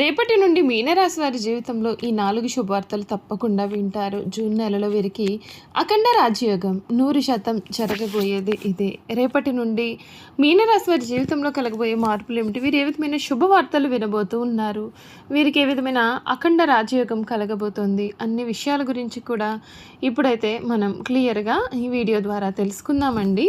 రేపటి నుండి మీనరాశి వారి జీవితంలో ఈ నాలుగు శుభవార్తలు తప్పకుండా వింటారు. జూన్ నెలలో వీరికి అఖండ రాజయోగం నూరు శాతం జరగబోయేది ఇదే. రేపటి నుండి మీనరాశి వారి జీవితంలో కలగబోయే మార్పులు ఏమిటి? వీరు ఏ విధమైన శుభవార్తలు వినబోతూ ఉన్నారు? వీరికి ఏ విధమైన అఖండ రాజయోగం కలగబోతోంది? అన్ని విషయాల గురించి కూడా ఇప్పుడైతే మనం క్లియర్గా ఈ వీడియో ద్వారా తెలుసుకుందామండి.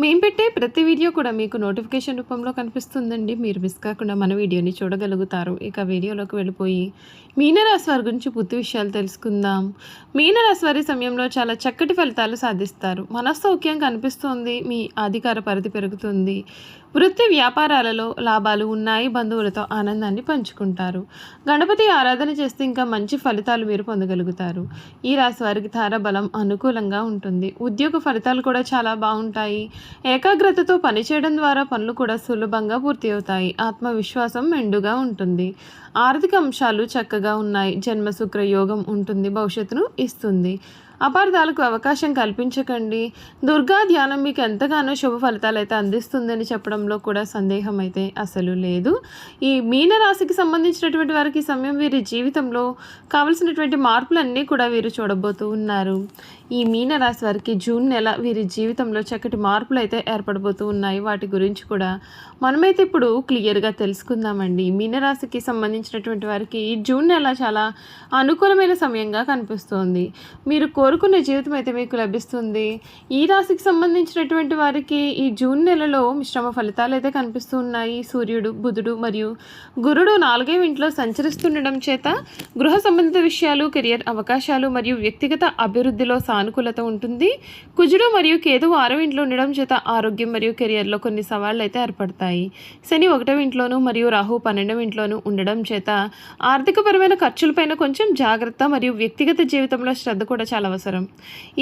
మేము పెట్టే ప్రతి వీడియో కూడా మీకు నోటిఫికేషన్ రూపంలో కనిపిస్తుందండి. మీరు మిస్ కాకుండా మన వీడియోని చూడగలుగుతారు. ఇక వీడియోలోకి వెళ్ళిపోయి మీనరాశి వారి గురించి పూర్తి విషయాలు తెలుసుకుందాం. మీనరాశి వారి సమయంలో చాలా చక్కటి ఫలితాలు సాధిస్తారు. మనస్సౌక్యం కనిపిస్తుంది మీ అధికార పరిధి పెరుగుతుంది. వృత్తి వ్యాపారాలలో లాభాలు ఉన్నాయి బంధువులతో ఆనందాన్ని పంచుకుంటారు. గణపతి ఆరాధన చేస్తే ఇంకా మంచి ఫలితాలు మీరు పొందగలుగుతారు. ఈ రాశి వారికి తారబలం అనుకూలంగా ఉంటుంది. ఉద్యోగ ఫలితాలు కూడా చాలా బాగుంటాయి. ఏకాగ్రతతో పనిచేయడం ద్వారా పనులు కూడా సులభంగా పూర్తి అవుతాయి. ఆత్మవిశ్వాసం మెండుగా ఉంటుంది. ఆర్థిక అంశాలు చక్కగా ఉన్నాయి. జన్మశుక్ర యోగం ఉంటుంది. భవిష్యత్తును ఇస్తుంది. అపార్థాలకు అవకాశం కల్పించకండి. దుర్గా ధ్యానం మీకు ఎంతగానో శుభ ఫలితాలు అయితే అందిస్తుందని చెప్పడంలో కూడా సందేహం అయితే అసలు లేదు. ఈ మీనరాశికి సంబంధించినటువంటి వారికి సమయం వీరి జీవితంలో కావలసినటువంటి మార్పులన్నీ కూడా వీరు చూడబోతూ ఉన్నారు. ఈ మీనరాశి వారికి జూన్ నెల వీరి జీవితంలో చక్కటి మార్పులు అయితే ఏర్పడబోతూ ఉన్నాయి. వాటి గురించి కూడా మనమైతే ఇప్పుడు క్లియర్గా తెలుసుకుందామండి. మీనరాశికి సంబంధించినటువంటి వారికి జూన్ నెల చాలా అనుకూలమైన సమయంగా కనిపిస్తోంది. మీరు కోరుకునే జీవితం అయితే మీకు లభిస్తుంది. ఈ రాశికి సంబంధించినటువంటి వారికి ఈ జూన్ నెలలో మిశ్రమ ఫలితాలు అయితే కనిపిస్తూ ఉన్నాయి సూర్యుడు బుధుడు మరియు గురుడు నాలుగే ఇంట్లో సంచరిస్తుండడం చేత గృహ సంబంధిత విషయాలు కెరియర్ అవకాశాలు మరియు వ్యక్తిగత అభివృద్ధిలో సానుకూలత ఉంటుంది. కుజుడు మరియు కేతు ఆరవ ఇంట్లో ఉండడం చేత ఆరోగ్యం మరియు కెరియర్లో కొన్ని సవాళ్ళు అయితే ఏర్పడతాయి. శని ఒకటవ ఇంట్లోనూ మరియు రాహు పన్నెండవ ఇంట్లోనూ ఉండడం చేత ఆర్థికపరమైన ఖర్చులపైన కొంచెం జాగ్రత్త మరియు వ్యక్తిగత జీవితంలో శ్రద్ధ కూడా చాలా అవసరం.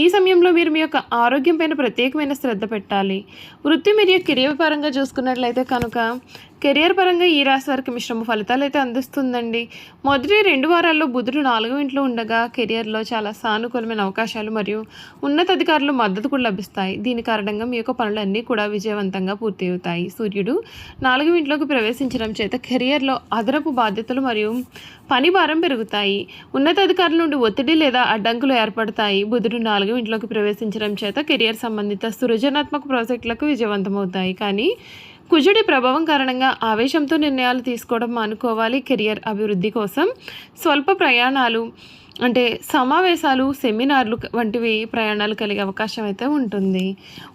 ఈ సమయంలో మీరు మీ యొక్క ఆరోగ్యం పైన ప్రత్యేకమైన శ్రద్ధ పెట్టాలి. వృత్తి మరియు కెరియర్ పరంగా చూసుకున్నట్లయితే కనుక కెరియర్ పరంగా ఈ రాశి వారికి మిశ్రమ ఫలితాలు అయితే అందిస్తుందండి. మొదటి రెండు వారాల్లో బుధుడు నాలుగో ఇంట్లో ఉండగా కెరియర్లో చాలా సానుకూలమైన అవకాశాలు మరియు ఉన్నతాధికారులు మద్దతు కూడా లభిస్తాయి. దీని కారణంగా మీ యొక్క పనులన్నీ కూడా విజయవంతంగా పూర్తి అవుతాయి సూర్యుడు నాలుగో ఇంట్లోకి ప్రవేశించడం చేత కెరియర్లో అదనపు బాధ్యతలు మరియు పని భారం పెరుగుతాయి. ఉన్నతాధికారుల నుండి ఒత్తిడి లేదా అడ్డంకులు ఏర్పడతాయి. బుధుడు నాలుగో ఇంట్లోకి ప్రవేశించడం చేత కెరియర్ సంబంధిత సృజనాత్మక ప్రాజెక్టులకు విజయవంతమవుతాయి. కానీ కుజుడి ప్రభావం కారణంగా ఆవేశంతో నిర్ణయాలు తీసుకోవడం మానుకోవాలి కెరియర్ అభివృద్ధి కోసం. స్వల్ప ప్రయాణాలు అంటే సమావేశాలు సెమినార్లు వంటివి ప్రయాణాలు కలిగే అవకాశం అయితే ఉంటుంది.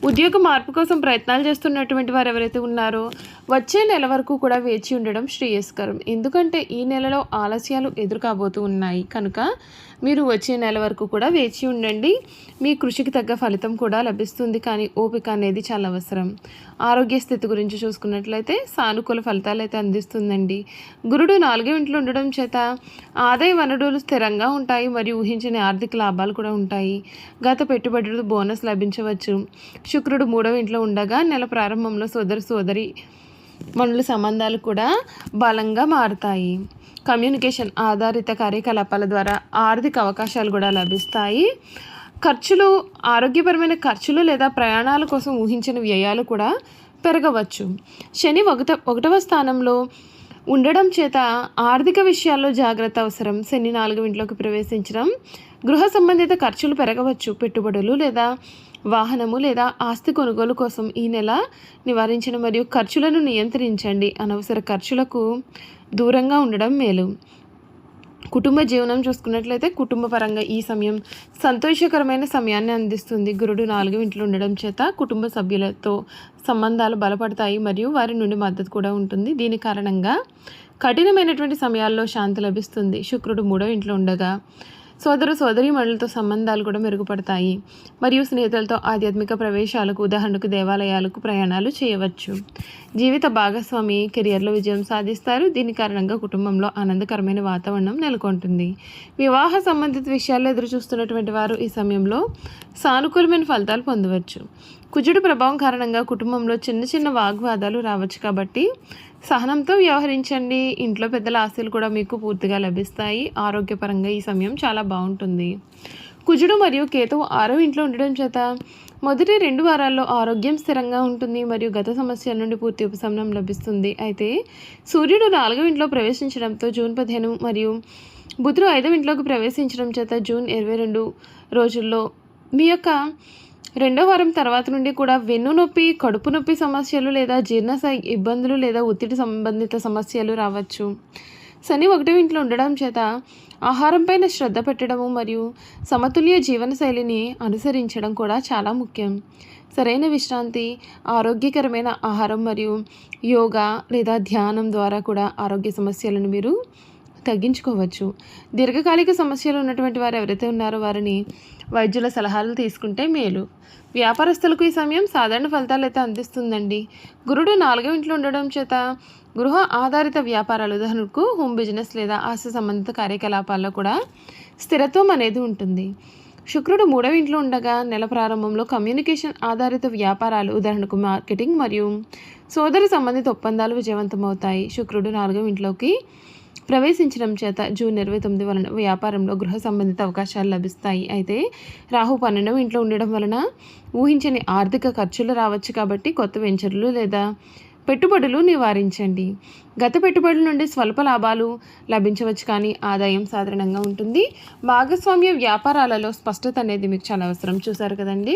ఉద్యోగ మార్పు కోసం ప్రయత్నాలు చేస్తున్నటువంటి వారు ఎవరైతే ఉన్నారో వచ్చే నెల వరకు కూడా వేచి ఉండడం శ్రేయస్కరం. ఎందుకంటే ఈ నెలలో ఆలస్యాలు ఎదురు కాబోతూ ఉన్నాయి. కనుక మీరు వచ్చే నెల వరకు కూడా వేచి ఉండండి. మీ కృషికి తగ్గ ఫలితం కూడా లభిస్తుంది. కానీ ఓపిక అనేది చాలా అవసరం. ఆరోగ్య స్థితి గురించి చూసుకున్నట్లయితే సానుకూల ఫలితాలు అయితే అందిస్తుందండి. గురుడు నాలుగే ఇంట్లో ఉండడం చేత ఆదాయ వనరులు స్థిరంగా ఉంటాయి మరియు ఊహించిన ఆర్థిక లాభాలు కూడా ఉంటాయి. గత పెట్టుబడులు బోనస్ లభించవచ్చు. శుక్రుడు మూడవ ఇంట్లో ఉండగా నెల ప్రారంభంలో సోదరి సోదరి మనుల సంబంధాలు కూడా బలంగా మారుతాయి. కమ్యూనికేషన్ ఆధారిత కార్యకలాపాల ద్వారా ఆర్థిక అవకాశాలు కూడా లభిస్తాయి. ఖర్చులు ఆరోగ్యపరమైన ఖర్చులు లేదా ప్రయాణాల కోసం ఊహించిన వ్యయాలు కూడా పెరగవచ్చు. శని ఒకట ఒకటవ స్థానంలో ఉండడం చేత ఆర్థిక విషయాల్లో జాగ్రత్త అవసరం. శని నాలుగు ఇంట్లోకి ప్రవేశించడం గృహ సంబంధిత ఖర్చులు పెరగవచ్చు. పెట్టుబడులు లేదా వాహనము లేదా ఆస్తి కొనుగోలు కోసం ఈ నెల నివారించడం మరియు ఖర్చులను నియంత్రించండి. అనవసర ఖర్చులకు దూరంగా ఉండడం మేలు. కుటుంబ జీవనం చూసుకున్నట్లయితే కుటుంబ పరంగా ఈ సమయం సంతోషకరమైన సమయాన్ని అందిస్తుంది. గురుడు నాలుగు ఇంట్లో ఉండడం చేత కుటుంబ సభ్యులతో సంబంధాలు బలపడతాయి మరియు వారి నుండి మద్దతు కూడా ఉంటుంది. దీని కారణంగా కఠినమైనటువంటి సమయాల్లో శాంతి లభిస్తుంది. శుక్రుడు మూడో ఇంట్లో ఉండగా సోదర సోదరీమణులతో సంబంధాలు కూడా మెరుగుపడతాయి. మరియు స్నేహితులతో ఆధ్యాత్మిక ప్రవేశాలకు ఉదాహరణకు దేవాలయాలకు ప్రయాణాలు చేయవచ్చు. జీవిత భాగస్వామి కెరియర్లో విజయం సాధిస్తారు. దీని కారణంగా కుటుంబంలో ఆనందకరమైన వాతావరణం నెలకొంటుంది. వివాహ సంబంధిత విషయాల్లో ఎదురు చూస్తున్నటువంటి వారు ఈ సమయంలో సానుకూలమైన ఫలితాలు పొందవచ్చు. కుజుడు ప్రభావం కారణంగా కుటుంబంలో చిన్న చిన్న వాగ్వాదాలు రావచ్చు కాబట్టి సహనంతో వ్యవహరించండి. ఇంట్లో పెద్దల ఆశలు కూడా మీకు పూర్తిగా లభిస్తాయి. ఆరోగ్యపరంగా ఈ సమయం చాలా బాగుంటుంది. కుజుడు మరియు కేతువు ఆరో ఇంట్లో ఉండడం చేత మొదటి రెండు వారాల్లో ఆరోగ్యం స్థిరంగా ఉంటుంది మరియు గత సమస్యల నుండి పూర్తి ఉపశమనం లభిస్తుంది. అయితే సూర్యుడు నాలుగవ ఇంట్లో ప్రవేశించడంతో జూన్ పదిహేను మరియు బుధుడు ఐదవ ఇంట్లోకి ప్రవేశించడం చేత జూన్ ఇరవై రెండు రోజుల్లో మీ యొక్క రెండో వారం తర్వాత నుండి కూడా వెన్ను నొప్పి కడుపు నొప్పి సమస్యలు లేదా జీర్ణశయ ఇబ్బందులు లేదా ఒత్తిడి సంబంధిత సమస్యలు రావచ్చు. శని ఒకటి ఇంట్లో ఉండడం చేత ఆహారం పైన శ్రద్ధ పెట్టడము మరియు సమతుల్య జీవనశైలిని అనుసరించడం కూడా చాలా ముఖ్యం. సరైన విశ్రాంతి ఆరోగ్యకరమైన ఆహారం మరియు యోగా లేదా ధ్యానం ద్వారా కూడా ఆరోగ్య సమస్యలను మీరు తగ్గించుకోవచ్చు. దీర్ఘకాలిక సమస్యలు ఉన్నటువంటి వారు ఎవరైతే ఉన్నారో వారిని వైద్యుల సలహాలు తీసుకుంటే మేలు. వ్యాపారస్తులకు ఈ సమయం సాధారణ ఫలితాలు అయితే అందిస్తుందండి. గురుడు నాలుగో ఇంట్లో ఉండడం చేత గృహ ఆధారిత వ్యాపారాలు ఉదాహరణకు హోమ్ బిజినెస్ లేదా ఆస్తి సంబంధిత కార్యకలాపాల్లో కూడా స్థిరత్వం అనేది ఉంటుంది. శుక్రుడు మూడవ ఇంట్లో ఉండగా నెల ప్రారంభంలో కమ్యూనికేషన్ ఆధారిత వ్యాపారాలు ఉదాహరణకు మార్కెటింగ్ మరియు సోదరి సంబంధిత ఒప్పందాలు విజయవంతమవుతాయి. శుక్రుడు నాలుగవ ఇంట్లోకి ప్రవేశించడం చేత జూన్ ఇరవై తొమ్మిది వలన వ్యాపారంలో గృహ సంబంధిత అవకాశాలు లభిస్తాయి. అయితే రాహు పన్నెండవ ఇంట్లో ఉండడం వలన ఊహించని ఆర్థిక ఖర్చులు రావచ్చు కాబట్టి కొత్త వెంచర్లు లేదా పెట్టుబడులు నివారించండి. గత పెట్టుబడుల నుండి స్వల్ప లాభాలు లభించవచ్చు కానీ ఆదాయం సాధారణంగా ఉంటుంది. భాగస్వామ్య వ్యాపారాలలో స్పష్టత అనేది మీకు చాలా అవసరం. చూసారు కదండి?